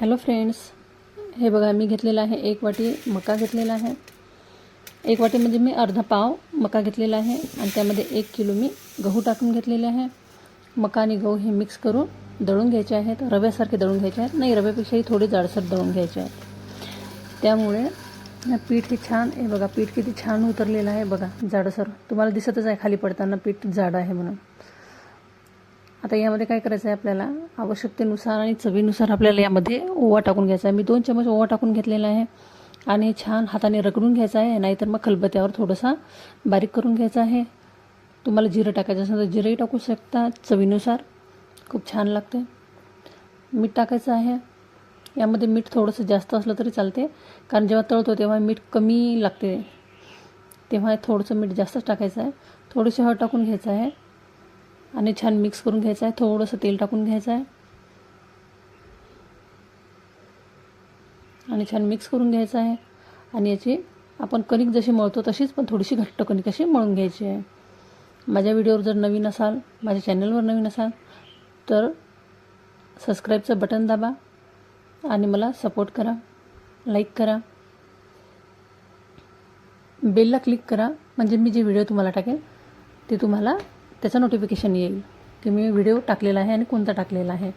Hello friends हे बघा मी घेतलेलं आहे एक वाटी मका घेतलेला आहे. एक वाटी म्हणजे मी अर्धा पाव मका घेतलेला आहे आणि त्यामध्ये एक किलो मी गहू टाकून घेतलेले आहे. मका आणि गहू हे मिक्स करून दळून घ्यायचे आहेत. रव्यासारखे दळून घ्यायचे आहेत. नाही रव्यापेक्षाही थोडे जाडसर दळून घ्यायचे आहेत. त्यामुळे पीठ हे छान हे बघा पीठ किती छान उतरलेलं आहे बघा जाडसर. तुम्हाला दिसतच आहे खाली पडताना पीठ जाड आहे म्हणून. आता यामध्ये काय करायचं आहे आपल्याला? आवश्यकतेनुसार आणि चवीनुसार आपल्याला यामध्ये ओवा टाकून घ्यायचा आहे. मी दोन चमच ओवा टाकून घेतलेला आहे. आणि छान हाताने रगडून घ्यायचा आहे. नाहीतर मग खलबत्यावर थोडासा बारीक करून घ्यायचा आहे. तुम्हाला जिरं टाकायचं असेल तर जिरंही टाकू शकता. चवीनुसार. खूप छान लागते मीठ टाकायचं आहे. यामध्ये मीठ थोडंसं जास्त असलं तरी चालते. कारण जेव्हा तळतो तेव्हा मीठ कमी लागते. तेव्हा थोडंसं मीठ जास्तच टाकायचं आहे. थोडीशी हळद टाकून घ्यायचं आहे. आणि छान मिक्स करून घ्यायचं आहे थोडंसं तेल टाकून घ्यायचं आहे आणि छान मिक्स करून घ्यायचं आहे आणि याची आपण कणिक जशी मळतो तशीच पण थोडीशी घट्ट कणिक अशी मळून घ्यायची आहे. माझ्या व्हिडिओवर जर नवीन असाल माझ्या चॅनलवर नवीन असाल तर सबस्क्राईबचं बटन दाबा आणि मला सपोर्ट करा लाईक करा. बेलला क्लिक करा म्हणजे मी जे व्हिडिओ तुम्हाला टाकेल ते तुम्हाला त्याचं नोटिफिकेशन येईल की मी व्हिडिओ टाकलेला आहे आणि कोणता टाकलेला आहे.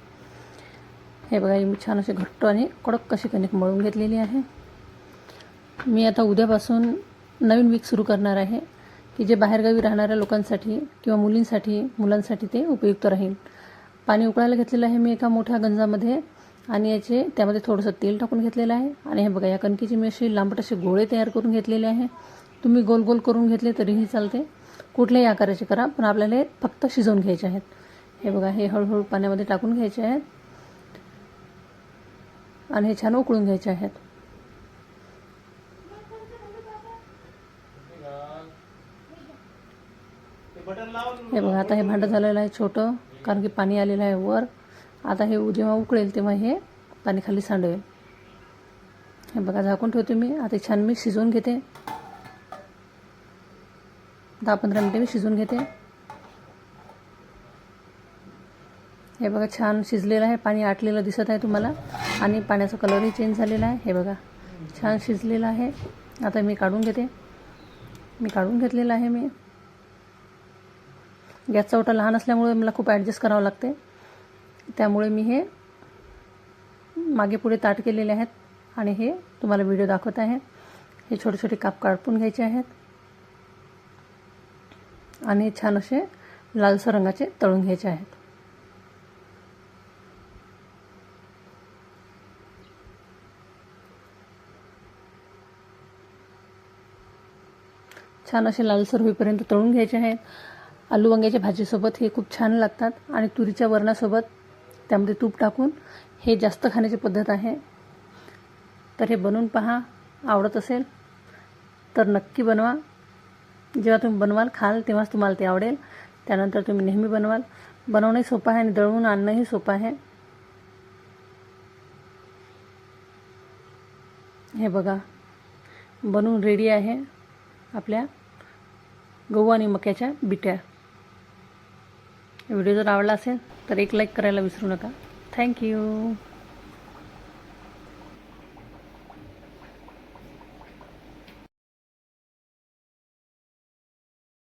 हे बघा मी छान असे घट्ट आणि कडक कशी कणिक मळून घेतलेली आहे. मी आता उद्यापासून नवीन वीक सुरू करणार आहे की जे बाहेरगावी राहणाऱ्या लोकांसाठी किंवा मुलींसाठी मुलांसाठी ते उपयुक्त राहील. पाणी उकळायला घेतलेलं आहे मी एका मोठ्या गंजामध्ये आणि याचे त्यामध्ये थोडंसं तेल टाकून घेतलेलं आहे. आणि हे बघा या कणकीचे मी असे लांबट असे गोळे तयार करून घेतलेले आहे. तुम्ही गोल गोल करून घेतले तरीही चालते. कुठल्याही आकाराचे करा पण आपल्याला हे फक्त शिजवून घ्यायचे आहेत. हे बघा हे हळूहळू पाण्यामध्ये टाकून घ्यायचे आहेत. आणि हे छान उकळून घ्यायचे आहेत. हे बघा आता हे भांडं झालेलं आहे छोटं कारण की पाणी आलेलं आहे वर. आता हे जेव्हा उकळेल तेव्हा हे पाणी खाली सांडवेल. हे बघा झाकून ठेवते मी. आता छान मी शिजवून घेते. दहा पंधरा मिनटं मी शिजवून घेते. हे बघा छान शिजलेलं आहे पाणी आटलेलं दिसत आहे तुम्हाला. आणि पाण्याचा कलरही चेंज झालेला आहे. हे बघा छान शिजलेलं आहे. आता मी काढून घेते. मी काढून घेतलेलं आहे मी. गॅसचा ओटा लहान असल्यामुळे मला खूप ॲडजस्ट करावं लागते. त्यामुळे मी हे मागे पुढे ताट केलेले आहेत. आणि हे तुम्हाला व्हिडिओ दाखवत आहे. हे छोटे छोटे काप काढपून घ्यायचे आहेत. आणि छान असे लालसर रंगाचे तळून घ्यायचे आहेत. छान असे लालसर होईपर्यंत तळून घ्यायचे आहेत. आलू वांग्याच्या भाजीसोबत हे खूप छान लागतात आणि तुरीच्या वरणासोबत त्यामध्ये तूप टाकून हे जास्त खाण्याची पद्धत आहे. तर हे बनवून पहा. आवडत असेल तर नक्की बनवा. जेव्हा तुम्ही बनवाल खाल तेव्हाच तुम्हाला ते आवडेल. त्यानंतर तुम्ही नेहमी बनवाल. बनवणंही सोपं आहे आणि दळवून आणणंही सोपं आहे. हे बघा बनवून रेडी आहे आपल्या गहू आणि मक्याच्या बिट्या. व्हिडिओ जर आवडला असेल तर एक लाईक करायला विसरू नका. थँक्यू